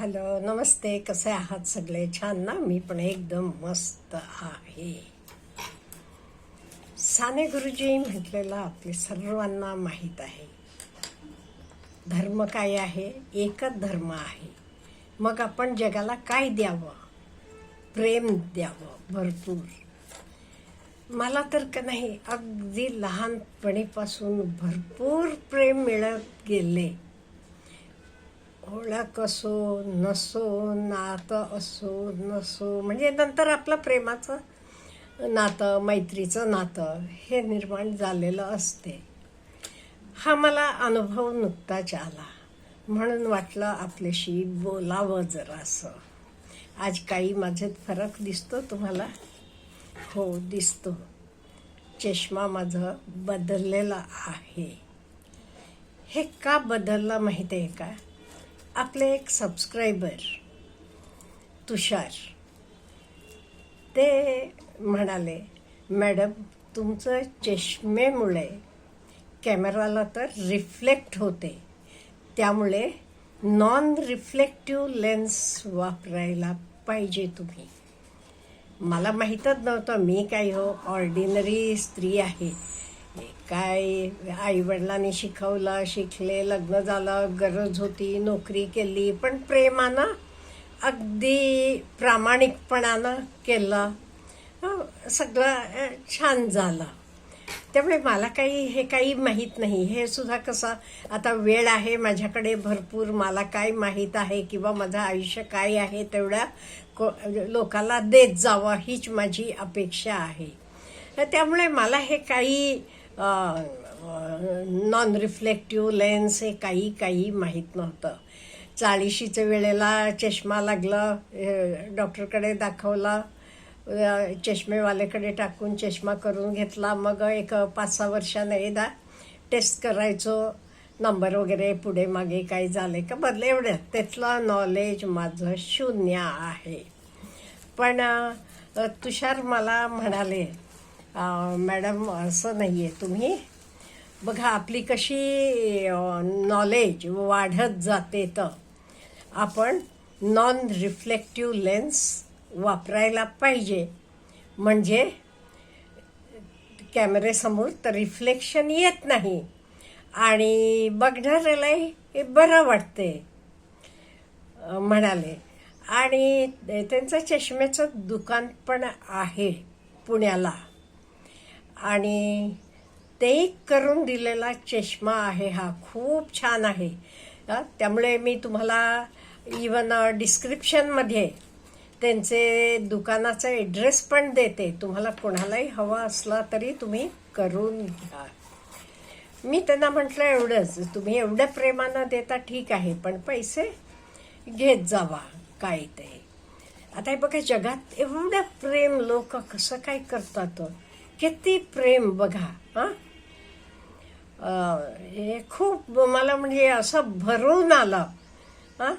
Hello नमस्ते कसे आहात सगळे? छान ना? मी पण एकदम मस्त आहे. साने गुरुजी म्हटलेलं आपले सर्वांना माहीत आहे. धर्म काय आहे? एकच धर्म आहे. मग आपण जगाला काय द्यावं? प्रेम द्यावं भरपूर. मला तर का नाही अगदी लहानपणीपासून भरपूर प्रेम मिळत गेले. ओळख असो नसो नातं असो नसो म्हणजे नंतर आपलं प्रेमाचं नातं मैत्रीचं नातं हे निर्माण झालेलं असते. हा मला अनुभव नुकताच आला. म्हणून वाटलं आपल्याशी बोलावं जरासं. आज काही माझ्यात फरक दिसतो तुम्हाला? हो दिसतो. चष्मा माझं बदललेला आहे. हे का बदललं माहीत आहे का? आपले एक सबस्क्रायबर तुषार. ते म्हणाले मॅडम तुमचं चष्मेमुळे कॅमेराला तर रिफ्लेक्ट होते. त्यामुळे नॉन रिफ्लेक्टिव्ह लेन्स वापरायला पाहिजे तुम्ही. मला माहीतच नव्हतं मी काय हो ऑर्डिनरी स्त्री आहे. काय आईवडिलांनी शिकवलं शिकले लग्न झालं गरज होती नोकरी केली पण प्रेमानं अगदी प्रामाणिकपणानं केलं. सगळं छान झालं. त्यामुळे मला काही हे काही माहीत नाही. हे सुद्धा कसं आता वेळ आहे माझ्याकडे भरपूर. मला काय माहीत आहे किंवा माझं आयुष्य काय आहे तेवढ्या को लोकाला देत जावं हीच माझी अपेक्षा आहे. त्यामुळे मला हे काही नॉन रिफ्लेक्टिव्ह लेन्स हे काही काही माहीत नव्हतं. चाळीशीच्या वेळेला चष्मा लागला डॉक्टरकडे दाखवला चष्मेवाल्याकडे टाकून चष्मा करून घेतला. मग एक पाच सहा वर्षानं एकदा टेस्ट करायचो. नंबर वगैरे पुढे मागे काही झाले का? बदले एवढं. त्यातलं नॉलेज माझं शून्य आहे. पण तुषार मला म्हणाले मॅडम असं नाही आहे तुम्ही बघा आपली कशी नॉलेज वाढत जाते तर. आपण नॉन रिफ्लेक्टिव्ह लेन्स वापरायला पाहिजे. म्हणजे कॅमेरेसमोर तर रिफ्लेक्शन येत नाही. आणि बघणाऱ्यालाही हे बरं वाटते म्हणाले. आणि त्यांचं चष्म्याचं दुकान पण आहे पुण्याला. आणि ते करून दिलेला चष्मा आहे हा. खूप छान आहे. त्यामुळे मी तुम्हाला इवन डिस्क्रिप्शनमध्ये त्यांचे दुकानाचा ॲड्रेस पण देते. तुम्हाला कोणालाही हवा असला तरी तुम्ही करून घ्या. मी त्यांना म्हटलं एवढंच. तुम्ही एवढ्या प्रेमानं देता ठीक आहे पण पैसे घेत जावा काय ते. आता हे बघा जगात एवढं प्रेम लोक कसं काय करतात? किती प्रेम बघा हां? हे खूप मला म्हणजे असं भरून आलं हां?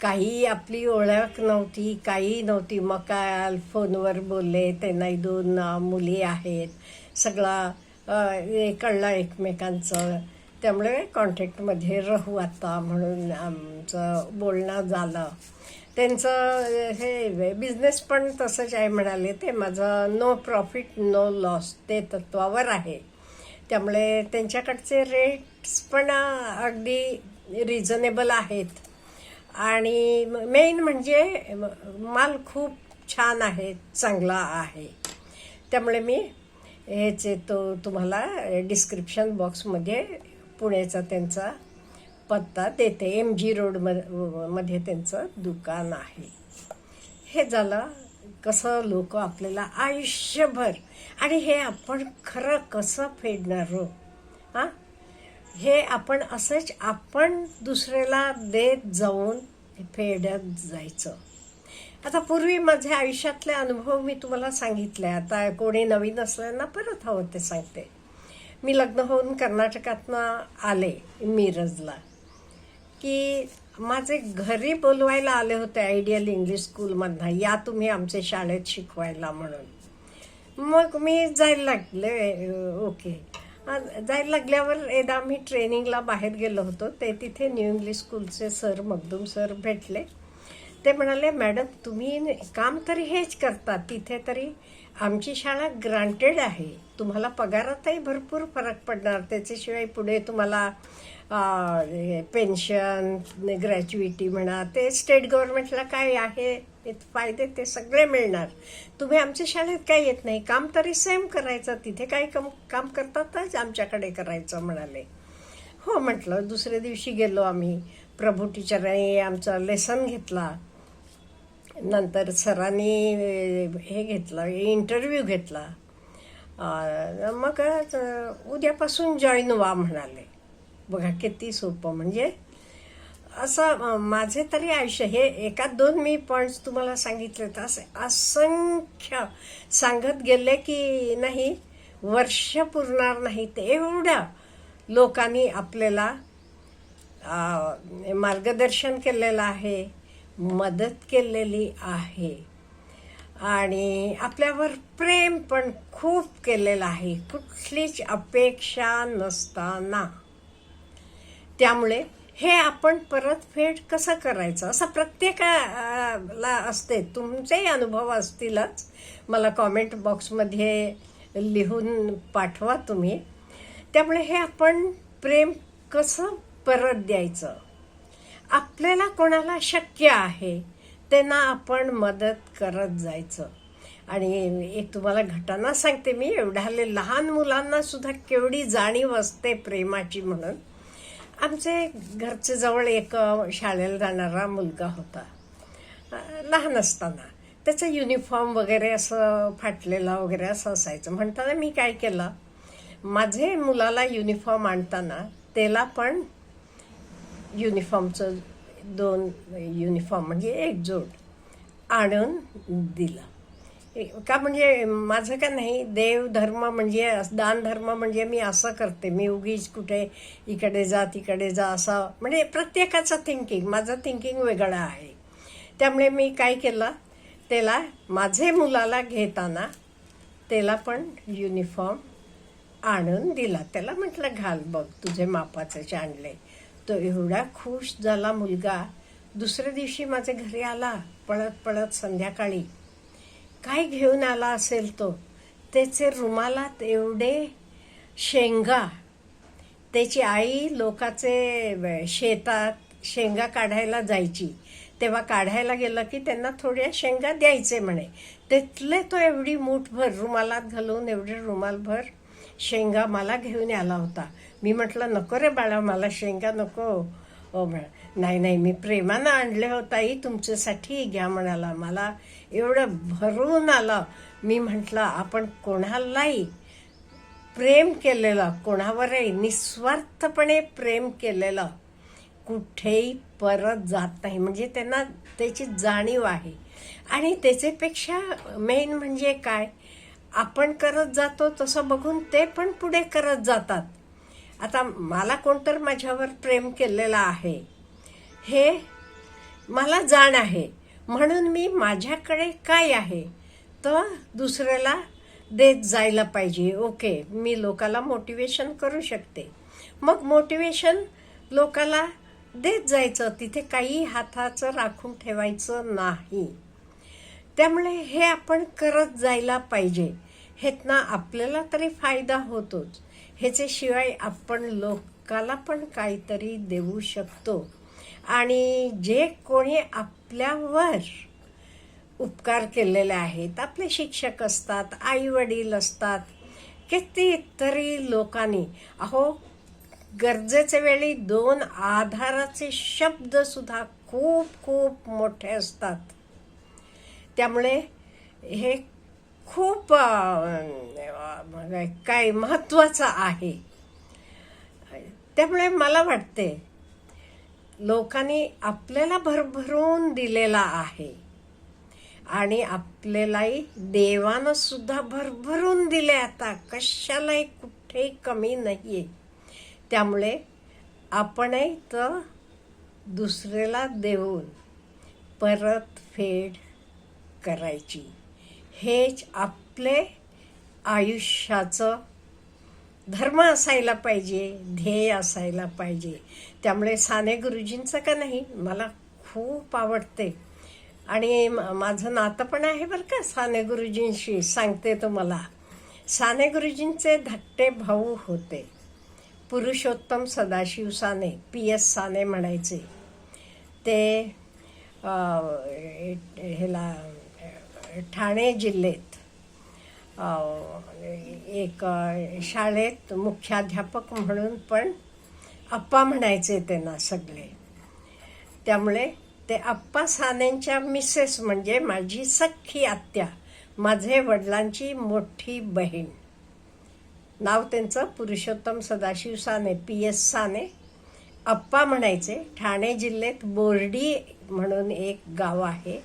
काही आपली ओळख नव्हती काही नव्हती. मग काय फोनवर बोलले त्यांनाही दोन मुली आहेत. सगळा हे कळलं एकमेकांचं. त्यामुळे कॉन्टॅक्टमध्ये राहू आता म्हणून आमचं बोलणं झालं. त्यांचं हे बिझनेस पण तसंच आहे म्हणाले ते. माझं नो प्रॉफिट नो लॉस ते तत्वावर आहे. त्यामुळे त्यांच्याकडचे रेट्स पण अगदी रिझनेबल आहेत. आणि मेन म्हणजे माल खूप छान आहे चांगला आहे. त्यामुळे मी ह्याचे तो तुम्हाला डिस्क्रिप्शन बॉक्समध्ये पुण्याचा त्यांचा पत्ता देते एम जी रोडमध्ये त्यांचं दुकान आहे. हे झालं कसं लोक आपल्याला आयुष्यभर आणि हे आपण खरं कसं फेडणार? हो? हां हे आपण असंच आपण दुसऱ्याला देत जाऊन फेडत जायचं. आता पूर्वी माझ्या आयुष्यातले अनुभव मी तुम्हाला सांगितले. आता कोणी नवीन असल्यांना परत हवं ते सांगते. मी लग्न होऊन कर्नाटकातनं आले मिरजला. की माझे घरी बोलवायला आले होते आयडियल इंग्लिश स्कूलमधनं या तुम्ही आमच्या शाळेत शिकवायला म्हणून. मग मी जायला लागले ओके. जायला लागल्यावर एकदा आम्ही ट्रेनिंगला बाहेर गेलो होतो ते तिथे न्यू इंग्लिश स्कूलचे सर मगदूम सर भेटले. ते म्हणाले मॅडम तुम्ही काम तरी हेच करता तिथे तरी आमची शाळा ग्रांटेड आहे. तुम्हाला पगारातही भरपूर फरक पडणार त्याच्याशिवाय पुढे तुम्हाला पेन्शन ग्रॅज्युइटी म्हणा ते स्टेट गव्हर्नमेंटला काय आहे ते फायदे ते सगळे मिळणार. तुम्ही आमच्या शाळेत काय येत नाही काम तरी सेम करायचं तिथे काय कम काम करतातच आमच्याकडे करायचं म्हणाले. हो म्हटलं दुसऱ्या दिवशी गेलो आम्ही प्रभू टीचरने आमचा लेसन घेतला. नंतर सरांनी हे घेतलं इंटरव्ह्यू घेतला. मग उद्यापासून जॉईन व्हा म्हणाले. बघा किती सोपं. म्हणजे असं माझे तरी आयुष्य हे एकात दोन मी पॉईंट्स तुम्हाला सांगितले तर असे असंख्य सांगत गेले की नाही वर्ष पुरणार नाही ते एवढ्या लोकांनी आपल्याला मार्गदर्शन केलेलं आहे मदत केलेली आहे. आणि आपल्यावर प्रेम पण खूप केलेलं आहे. कुठलीच अपेक्षा नसताना. त्यामुळे हे आपण परतफेड कसं करायचं? असं प्रत्येकाला असते. तुमचेही अनुभव असतीलच. मला कॉमेंट बॉक्समध्ये लिहून पाठवा तुम्ही. त्यामुळे हे आपण प्रेम कसं परत द्यायचं? आपल्याला कोणाला शक्य आहे त्यांना आपण मदत करत जायचं. आणि एक तुम्हाला घटना सांगते मी. एवढ्याले लहान मुलांना सुद्धा केवढी जाणीव असते प्रेमाची म्हणून. आमचे घरचे जवळ एक शाळेला जाणारा मुलगा होता. लहान असताना. त्याचं युनिफॉर्म वगैरे असं फाटलेला वगैरे असं असायचं. म्हणताना मी काय केलं माझे मुलाला युनिफॉर्म आणताना त्याला पण युनिफॉर्मचं दोन युनिफॉर्म म्हणजे एक जोड आणून दिलं. का म्हणजे माझं का नाही देव धर्म म्हणजे दान धर्म म्हणजे मी असं करते. मी उगीच कुठे इकडे जा तिकडे जा असं म्हणजे प्रत्येकाचं थिंकिंग माझं थिंकिंग वेगळं आहे. त्यामुळे मी काय केलं त्याला माझे मुलाला घेताना त्याला पण युनिफॉर्म आणून दिला. त्याला म्हटलं घाल बघ तुझे मापाचे आणले तो एवढा खुश झाला मुलगा. दुसऱ्या दिवशी माझ्या घरी आला पळत पळत संध्याकाळी. काय घेऊन आला असेल तो? त्याचे रुमालात एवढे शेंगा. त्याची आई लोकाचे शेतात शेंगा काढायला जायची. तेव्हा काढायला गेलं की त्यांना थोड्या शेंगा द्यायचे म्हणे. तिथले तो एवढी मूठभर रुमालात घालून एवढे रुमालभर शेंगा मला घेऊन आला होता. मी म्हटलं नको रे बाळा मला शेंगा नको. हो म्हण नाही नाही मी प्रेमानं आणले हो ताई तुमच्यासाठी घ्या म्हणाला. मला एवढं भरून आलं. मी म्हटलं आपण कोणालाही प्रेम केलेलं कोणावरही निस्वार्थपणे प्रेम केलेलं कुठेही परत जात नाही. म्हणजे त्यांना त्याची जाणीव आहे. आणि त्याच्यापेक्षा मेन म्हणजे काय? आपण करत जातो तसं बघून ते पण पुढे करत जातात. आता मला कोणतर माझ्यावर प्रेम केलेलं आहे हे मला जाण आहे. म्हणून मी माझ्याकडे काय आहे तर दुसऱ्याला देत जायला पाहिजे. ओके मी लोकाला मोटिवेशन करू शकते. मग मोटिवेशन लोकाला देत जायचं तिथे काही हाताचं राखून ठेवायचं नाही. त्यामुळे हे आपण करत जायला पाहिजे. ह्यातनं आपल्याला तरी फायदा होतोच. ह्याच्याशिवाय आपण लोकाला पण काहीतरी देऊ शकतो. आणि जे कोणी आपल्यावर उपकार केलेले आहेत आपले शिक्षक असतात आईवडील असतात कितीतरी लोकांनी अहो गरजेच्या वेळी दोन आधाराचे शब्दसुद्धा खूप खूप मोठे असतात. त्यामुळे हे खूप काय महत्त्वाचं आहे? त्यामुळे मला वाटते लोकांनी आपल्याला भरभरून दिलेला आहे. आणि आपल्यालाही देवानं सुद्धा भरभरून दिले आता. कशालाही कुठेही कमी नाही आहे त्यामुळे आपणही तर दुसऱ्याला देऊन परतफेड करायची. हेच आपले आयुष्याचं धर्म असायला पाहिजे ध्येय असायला पाहिजे. त्यामुळे साने गुरुजींचं का नाही? मला खूप आवडते. आणि माझं नातं पण आहे बरं का साने गुरुजींशी सांगते तुम्हाला. साने गुरुजींचे धाकटे भाऊ होते. पुरुषोत्तम सदाशिव साने पी एस साने म्हणायचे. ते ह्याला ठाणे जिल्ह्यात एक शाळेत मुख्याध्यापक म्हणून पण अप्पा म्हणायचे त्यांना सगळे. त्यामुळे ते अप्पा सानेंच्या मिसेस म्हणजे माझी सख्खी आत्या माझे वडिलांची मोठी बहीण. नाव त्यांचं पुरुषोत्तम सदाशिव साने पी एस साने. अप्पा म्हणायचे ठाणे जिल्ह्यात बोर्डी म्हणून एक गाव आहे.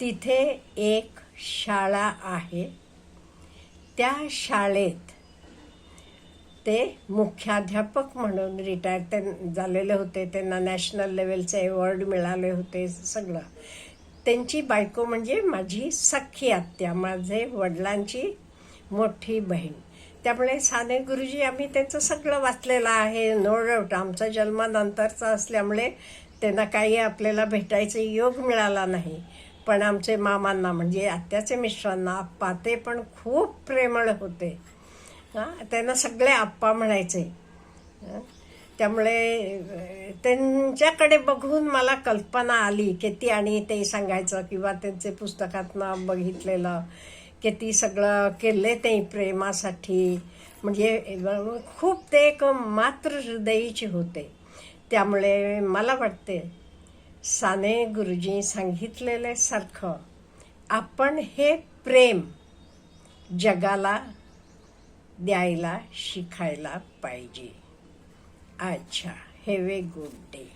तिथे एक शाळा आहे. त्या शाळेत ते मुख्याध्यापक म्हणून रिटायर झालेले होते. त्यांना नॅशनल लेवलचे अवॉर्ड मिळाले होते सगळं. त्यांची बायको म्हणजे माझी सख्खी आत्या माझे वडिलांची मोठी बहीण. त्यामुळे साने गुरुजी आम्ही त्यांचं सगळं वाचलेलं आहे. नो डाऊट आमचा जन्मानंतरचा असल्यामुळे त्यांना काही आपल्याला भेटायचा योग मिळाला नाही. पण आमचे मामांना म्हणजे आत्याचे मिस्टरांना आप्पा ते पण खूप प्रेमळ होते. हां त्यांना सगळे आप्पा म्हणायचे. त्यामुळे त्यांच्याकडे बघून मला कल्पना आली की ती आणि ते सांगायचं किंवा त्यांचे पुस्तकातनं बघितलेलं की ती सगळं केले ते प्रेमासाठी. म्हणजे खूप ते एक मातृ हृदयीचे होते. त्यामुळे मला वाटते साने गुरुजी सांगितलेले सारखं आपण हे प्रेम जगाला द्यायला शिकायला पाहिजे. अच्छा हॅव ए गुड डे